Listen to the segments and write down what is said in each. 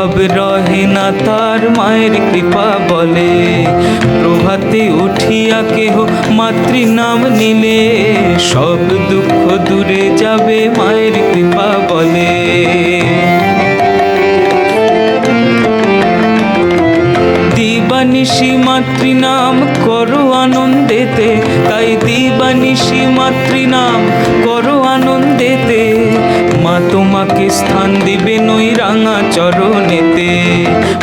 অভাব রহে না তার মায়ের কৃপা বলে। প্রভাতে উঠিয়া কেহ মাতৃনাম নিলে। সব দুঃখ দূরে যাবে মায়ের কৃপা বলে। দিবানিশি মাতৃনাম করো আনন্দেতে। তাই দিবানিশি মাতৃনাম করো আনন্দেতে। মা তোমাকে স্থান দিবে নই রাঙা চরণেতে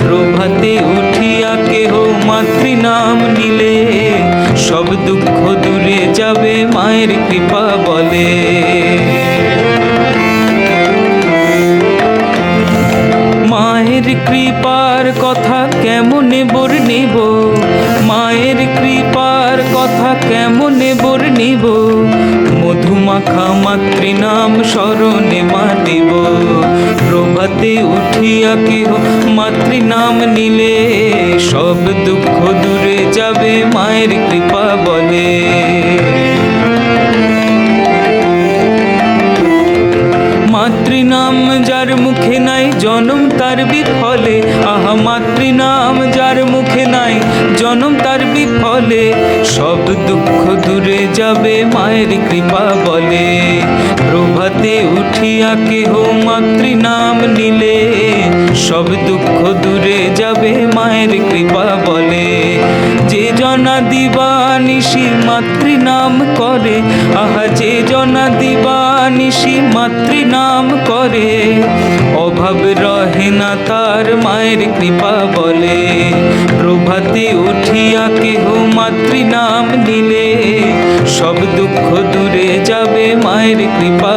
প্রভাতে উঠিয়া কেহ মাতৃনাম নিলে। সব দুঃখ দূরে যাবে মায়ের কৃপা বলে। মায়ের কৃপার কথা কেমনে বর্ণিব মায়ের কৃপার কথা কেমনে বর্ণিব মধুমাখা মাতৃনাম স্মরণে মাতিব প্রভাতে উঠিয়া কেহ মাতৃনাম নিলে? সব দুঃখ দূরে যাবে মায়ের কৃপা বলে। মাতৃনাম যার মুখে নাই, জনম তার বিফলে। আহা মাতৃনাম যার মুখে নাই, জনম তার বিফলে। সব দুঃখ দূরে যাবে মায়ের কৃপা বলে। প্রভাতে উঠিয়া কেহ মাতৃনাম নিলে, সব দুঃখ দূরে যাবে মায়ের কৃপা বলে। যে জনা দিবানিশি মাতৃনাম করে, আহা যে জনা দিবানিশি মাতৃনাম করে, অভাব রহে না তার মায়ের কৃপা বলে। প্রভাতে উঠিয়া কেহ মাতৃনাম নিলে, সব দুঃখ দূরে যাবে মায়ের কৃপা